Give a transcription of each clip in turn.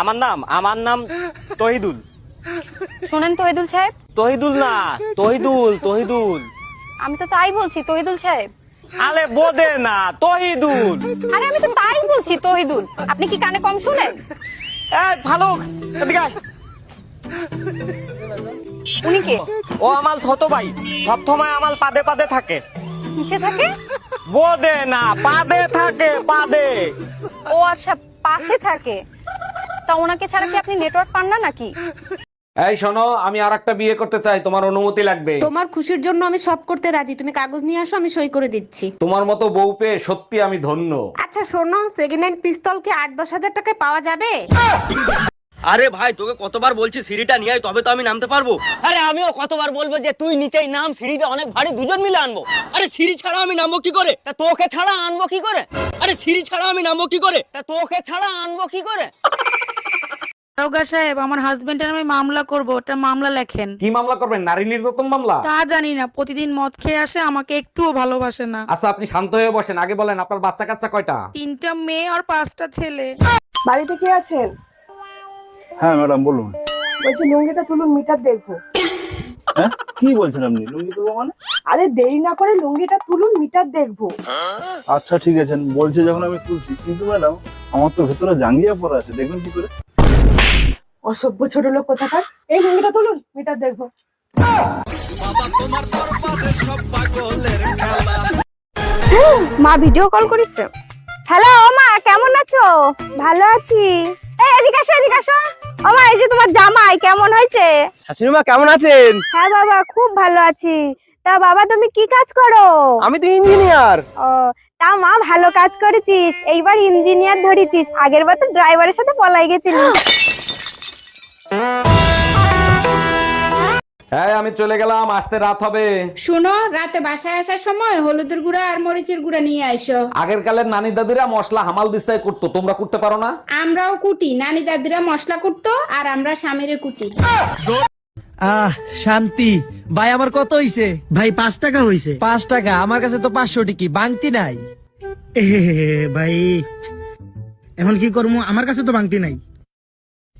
আমার নাম আমার নাম তহিদুল। শুনেন তহিদুল সাহেব। তহিদুল না তহিদুল তহিদুল। আমি তো তাই বলছি তহিদুল সাহেব। আলে বোদে না তহিদুল। আরে আমি তো তাই বলছি তহিদুল। আপনি কি কানে কম শুনেন? এই ফালুক এদিকে আয়। উনি কে? ও আমার থতো ভাই সবসময় আমার পাদে পাদে থাকে। কিসে থাকে? বোদে না পাদে থাকে পাদে। ও আচ্ছা পাশে থাকে। তা ওনাকে ছাড়া কি আপনি নেটওয়ার্ক পান না নাকি? এই শোনো আমি আর একটা বিয়ে করতে চাই তোমার অনুমতি লাগবে। তোমার খুশির জন্য আমি সব করতে রাজি। তুমি কাগজ নিয়ে আসো আমি সই করে দিচ্ছি। তোমার মতো বউ পেয়ে সত্যি আমি ধন্য। আচ্ছা শোনো সেকেন্ড হ্যান্ড পিস্তল কি আট দশ হাজার টাকায় পাওয়া যাবে? আরে ভাই তোকে কতবার বলছি সিঁড়িটা নিয়ে আয়, তবে তো আমি নামতে পারব। আরে আমিও কতবার বলব যে তুই নিচেই নাম সিঁড়িটা অনেক ভারী দুজন মিলে আনব। আরে সিঁড়ি ছাড়া আমি নামবো কি করে? তা তোকে ছাড়া আনব কি করে? আরে সিঁড়ি ছাড়া আমি নামবো কি করে? তা তোকে ছাড়া আনব কি করে? দারোগা সাহেব আমার হাজবেন্ডের আমি মামলা করব ওটা মামলা লেখেন। কি মামলা করবেন? নারী নির্যাতন মামলা? তা জানি না প্রতিদিন মদ খেয়ে আসে আমাকে একটুও ভালোবাসে না। আচ্ছা আপনি শান্ত হয়ে বসেন। আগে বলেন আপনার বাচ্চা কাচ্চা কয়টা? তিনটা মেয়ে আর পাঁচটা ছেলে। বাড়িতে কে আছেন? হ্যাঁ ম্যাডাম বলুন। বলছি লুঙ্গিটা তুলুন মিটার দেখব হ্যাঁ? কি বলছেন আপনি? লুঙ্গি তুলবো মানে? আরে দেরি না করে লুঙ্গিটা তুলুন মিটার দেখব আচ্ছা ঠিক আছে। বলছে যখন আমি তুলছি। কিন্তু ম্যাডাম আমার তো ভেতরে জাঙ্গিয়া পড়া আছে। দেখবেন কি করে? অসভ্য ছোট লোক কোথাকার? এই লুঙ্গিটা তুলুন মিটার দেখব। মা ভিডিও কল করিস হ্যালো মা কেমন আছো? ভালো আছি। এই এদিকে আসো এদিকে আসো। ও মা এই যে তোমার জামাই কেমন হয়েছে? শাশুড়ি মা কেমন আছেন? হ্যাঁ বাবা খুব ভালো আছি। তা বাবা তুমি কি কাজ করো? আমি তো ইঞ্জিনিয়ার ও তা মা ভালো কাজ করেছিস। এইবার ইঞ্জিনিয়ার ধরেছিস। আগের বার তো ড্রাইভারের সাথে পলাই গেছিলিস হ্যাঁ আমি চলে গেলাম আসতে রাত হবে। শুনো রাতে বাসায় আসার সময় হলুদের গুঁড়া আর মরিচের গুঁড়া নিয়ে আইসো। আগের কালের নানি দাদিরা মশলা হামাল দিস্তায় করতো তোমরা করতে পারো না? আমরাও কুটি নানি দাদিরা মশলা কুটতো আর আমরা স্বামীরে কুটি। আহ শান্তি। ভাই আমার কত হইছে? ভাই পাঁচ টাকা হইছে। পাঁচ টাকা? আমার কাছে তো পাঁচশো টিকি বাংতি নাই। এ ভাই। এখন কি করব আমার কাছে তো ভাঙতি নাই।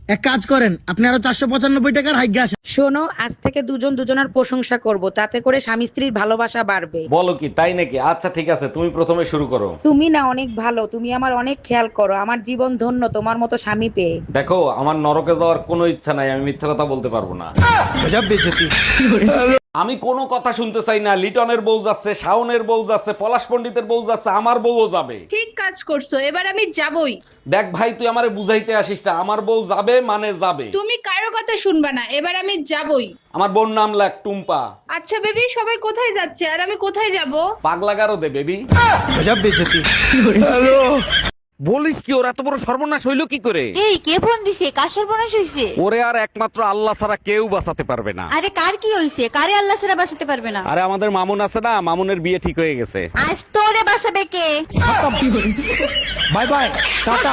এক কাজ করেন আপনি আরও চারশো পঁচানব্বই টাকার হাইগে আসেন। শোনো আজ থেকে দুজন দুজনের প্রশংসা করব তাতে করে স্বামী স্ত্রীর ভালোবাসা বাড়বে। বলো কি তাই নাকি? আচ্ছা ঠিক আছে তুমি প্রথমে শুরু করো। তুমি না অনেক ভালো তুমি আমার অনেক খেয়াল করো আমার জীবন ধন্য তোমার মতো স্বামী পেয়ে। দেখো আমার নরকে যাওয়ার কোনো ইচ্ছা নাই আমি মিথ্যা কথা বলতে পারব না। আমি কোনো কথা শুনতে চাই না। লিটনের বউ যাচ্ছে শাওনের বউ যাচ্ছে পলাশ পণ্ডিতের বউ যাচ্ছে আমার বউও যাবে। ঠিক কাজ করছ এবার আমি যাবই। দেখ ভাই তুই আমারে বুঝাইতে আসিস না। আমার বউ যাবে মানে যাবে। তুমি কারও কথা শুনবা না এবার আমি যাবই। আমার বোন নাম লাগ টুম্পা। আচ্ছা বেবি সবাই কোথায় যাচ্ছে? আর আমি কোথায় যাব? পাগলা গারো দে বেবি। বলিস কি ওর এত বড় সর্বনাশ হইল কি করে? এই কে ফোন দিছে? কার সর্বনাশ হইছে? ওরে আর একমাত্র আল্লাহ ছাড়া কেউ বাঁচাতে পারবে না। আরে কার কি হইছে? কারে আল্লাহ ছাড়া বাঁচাতে পারবে না? আরে আমাদের মামুন আছে না মামুনের বিয়ে ঠিক হয়ে গেছে। আজ তোরে বাঁচাবে কে? Bye bye tata.